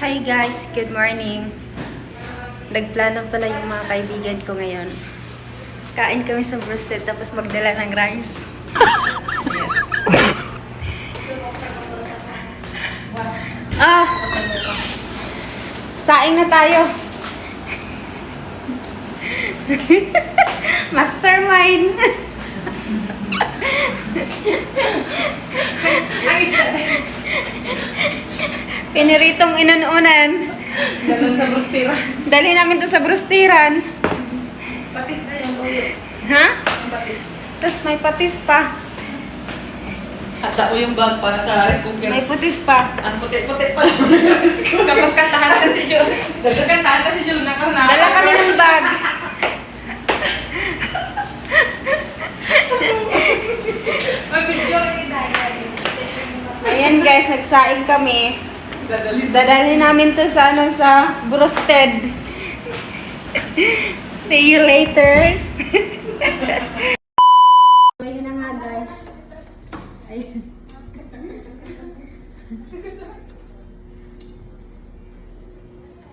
Hi guys, good morning. Nagplano pala yung mga kaibigan ko ngayon. Kain kami sa roasted tapos magdala ng rice. ah! Saing na tayo. Mastermind. Piniritong inununan. Dalang sa brustira. Dali namin to sa brustiran. Patis na yung tuyo. Ha? Patis. Tapos may patis pa. At tao yung bag para sa rice cooker. May putis pa. Ang puti-puti pa lang ng rice cooker. Tapos kantahan ka si Jul. Kantahan ka si Jul na karna. Dala kami ng bag. Ayan guys, nagsaing kami. Dadalhin namin to sa ano sa Brusted. See you later. Ayun na nga guys. Ayun.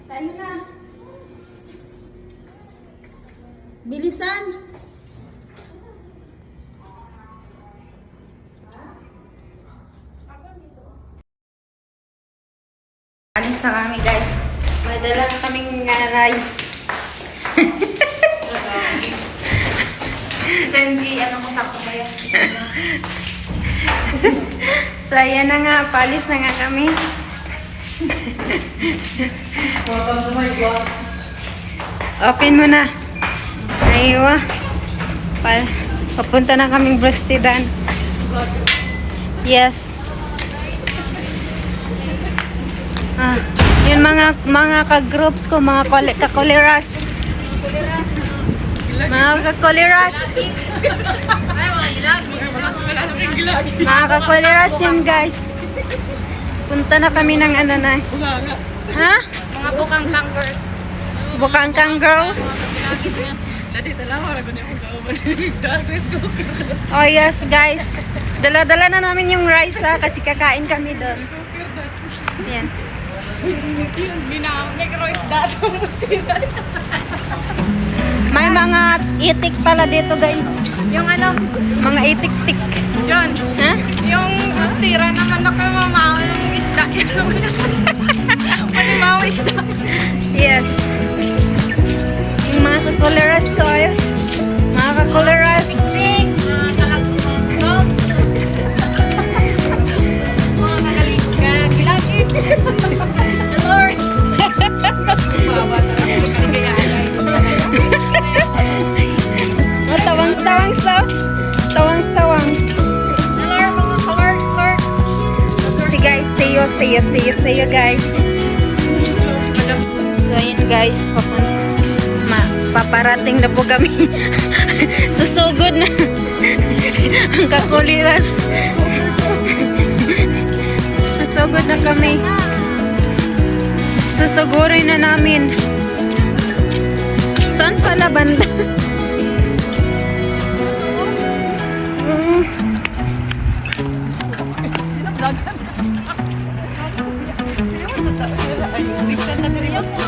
Tayo na. Bilisan. Alis na kami guys. May dala na kaming uh, rice. Sandy, ano mo sakto ba yan? So ayan na nga, palis na nga kami. Welcome to my vlog. Open mo na. Aywa. Pa papunta na kaming Brustidan. Yes. Ah, yun mga mga ka-groups ko, mga kole, kakoleras. Mga kakoleras. Mga kakoleras yun guys. Punta na kami ng ano na. Ha? Mga. Bukangkang girls. Rice cooker. Oh yes guys, dala-dala na namin yung rice ha, kasi kakain kami doon. Yan. May mga itik pala dito guys. Yung ano, Mga itik-tik. yun. Ha? Yung brustira naman na kayo mamao yung isda. Malimaw isda. Yes. Yung mga kakoleras ko, ayos. Mga kakoleras. You, see you guys. So ayun guys. Ma, paparating na po kami. Susugod na. Ang kakuliras. Susugod na kami. Susugurin na namin. Saan pala banda? Mm. Ayan.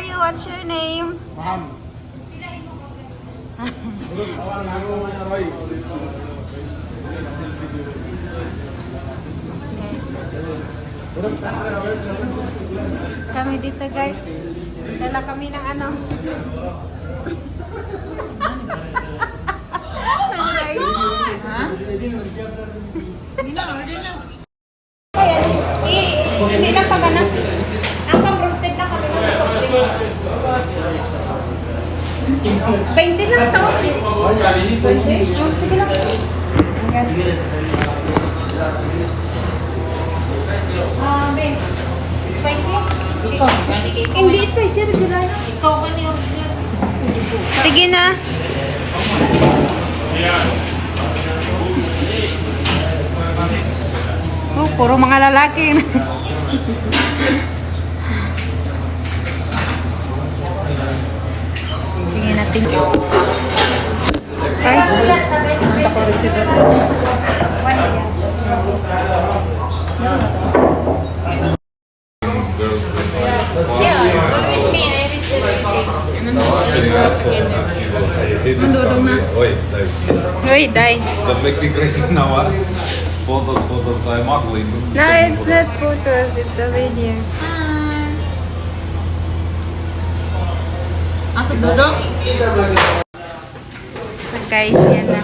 Are you? What's your name? Apa? Kami dito guys. Dala kami ng ano. Hindi lang pag ano. Ang pang-roasted na kami. 20 lang sa 20? Oh, sige lang. Ah, be. Spicy? Ikaw. Hindi spicy, regular na. Ikaw ka ni order. Sige na. Oh, puro mga lalaki. Thank you. Ay, punta ko rin si Dr. Ой, дай. Ой, дай. Don't make me crazy now. Photos, photos, No, it's not photos, it's a video. Asa dodo? Guys, yan na.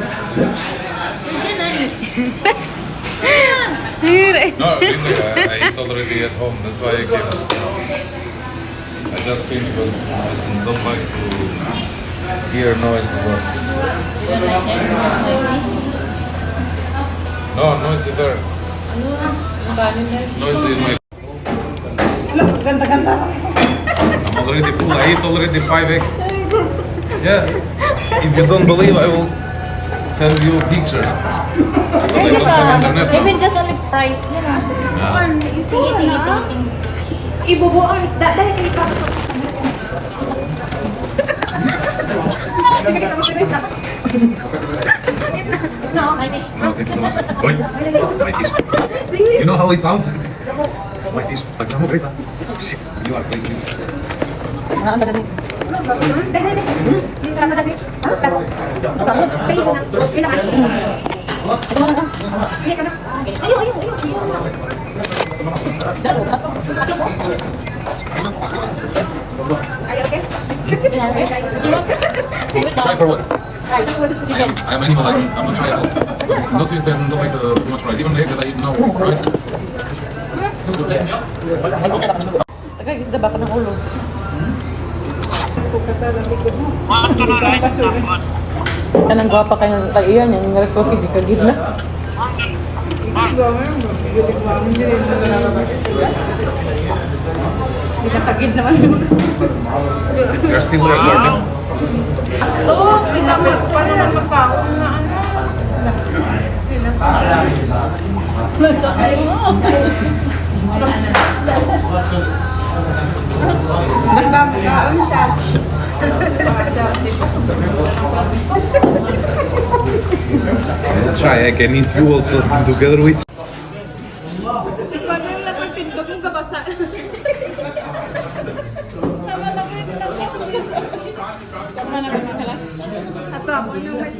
Here. No, really, I, uh, I eat already at home. That's why I came. I just came because I don't like to hear noise. But... No, noisy there. Noisy in my. I'm already full. I ate already five eggs. Yeah. If you don't believe, I will send you a picture. Because I don't have internet. now. Even just only price. Yan ah. Yeah. Isda dahil kay. No, I wish. No, thank you so much. Oi, my fish. You know how it sounds? My fish. Like, I'm crazy. Shit, You are crazy. Try for what? I'm animal like I'm not trying. No seriously, I don't like the too much fried. Even the egg that I eat now, right? Tagay, isda ba ka ng ulo? Kanang gwapa ka ng tag-iyan, yung nag-cook, hindi ka gid na. Pinakagid naman yun. You're still recording. Tapos, pinamit pa na lang magkaon na ano. Nagbabaon siya. Try, I can eat you also together with. Paano yung nagpagtindog mo kabasa? Tama na ba kalas? Ato, ako yung may